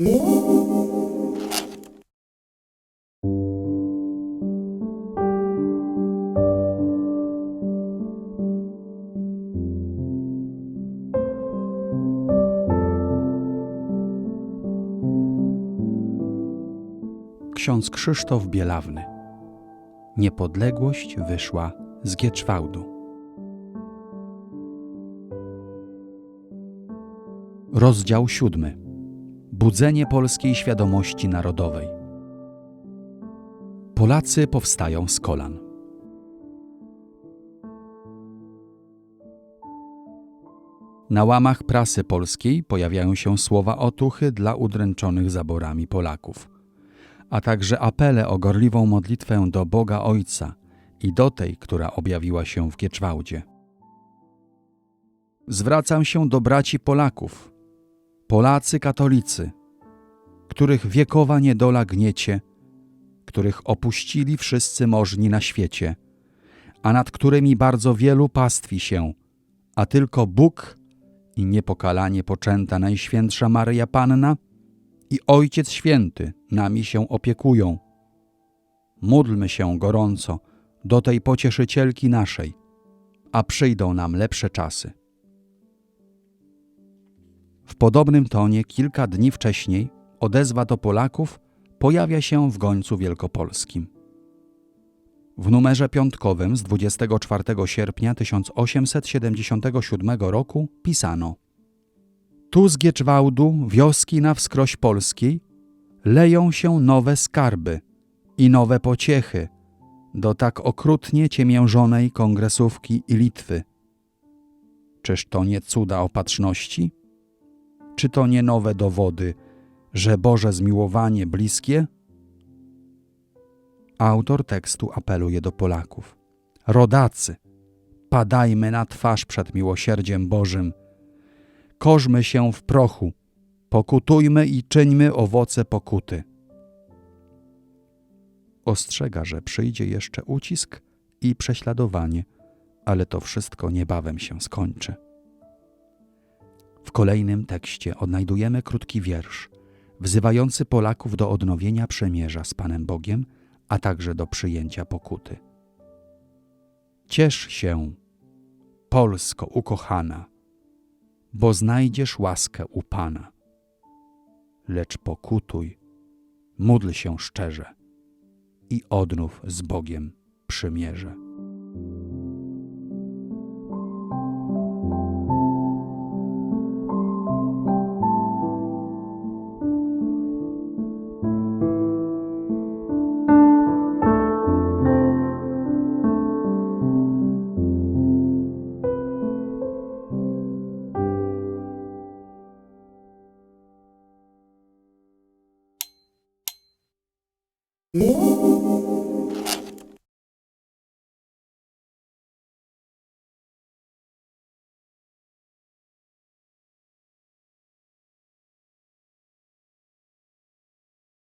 Ksiądz Krzysztof Bielawny. Niepodległość wyszła z Gieczwałdu. Rozdział siódmy. Budzenie polskiej świadomości narodowej. Polacy powstają z kolan. Na łamach prasy polskiej pojawiają się słowa otuchy dla udręczonych zaborami Polaków, a także apele o gorliwą modlitwę do Boga Ojca i do tej, która objawiła się w Gieczwałdzie. Zwracam się do braci Polaków, Polacy katolicy, których wiekowa niedola gniecie, których opuścili wszyscy możni na świecie, a nad którymi bardzo wielu pastwi się, a tylko Bóg i niepokalanie poczęta Najświętsza Maryja Panna i Ojciec Święty nami się opiekują. Módlmy się gorąco do tej pocieszycielki naszej, a przyjdą nam lepsze czasy. W podobnym tonie kilka dni wcześniej odezwa do Polaków pojawia się w Gońcu Wielkopolskim. W numerze piątkowym z 24 sierpnia 1877 roku pisano Tu z Gieczwałdu, wioski na wskroś Polskiej, leją się nowe skarby i nowe pociechy do tak okrutnie ciemiężonej kongresówki i Litwy. Czyż to nie cuda opatrzności? Czy to nie nowe dowody, że Boże zmiłowanie bliskie? Autor tekstu apeluje do Polaków. Rodacy, padajmy na twarz przed miłosierdziem Bożym. Korzmy się w prochu, pokutujmy i czyńmy owoce pokuty. Ostrzega, że przyjdzie jeszcze ucisk i prześladowanie, ale to wszystko niebawem się skończy. W kolejnym tekście odnajdujemy krótki wiersz, wzywający Polaków do odnowienia przemierza z Panem Bogiem, a także do przyjęcia pokuty. Ciesz się, Polsko ukochana, bo znajdziesz łaskę u Pana. Lecz pokutuj, módl się szczerze i odnów z Bogiem przymierze. 梦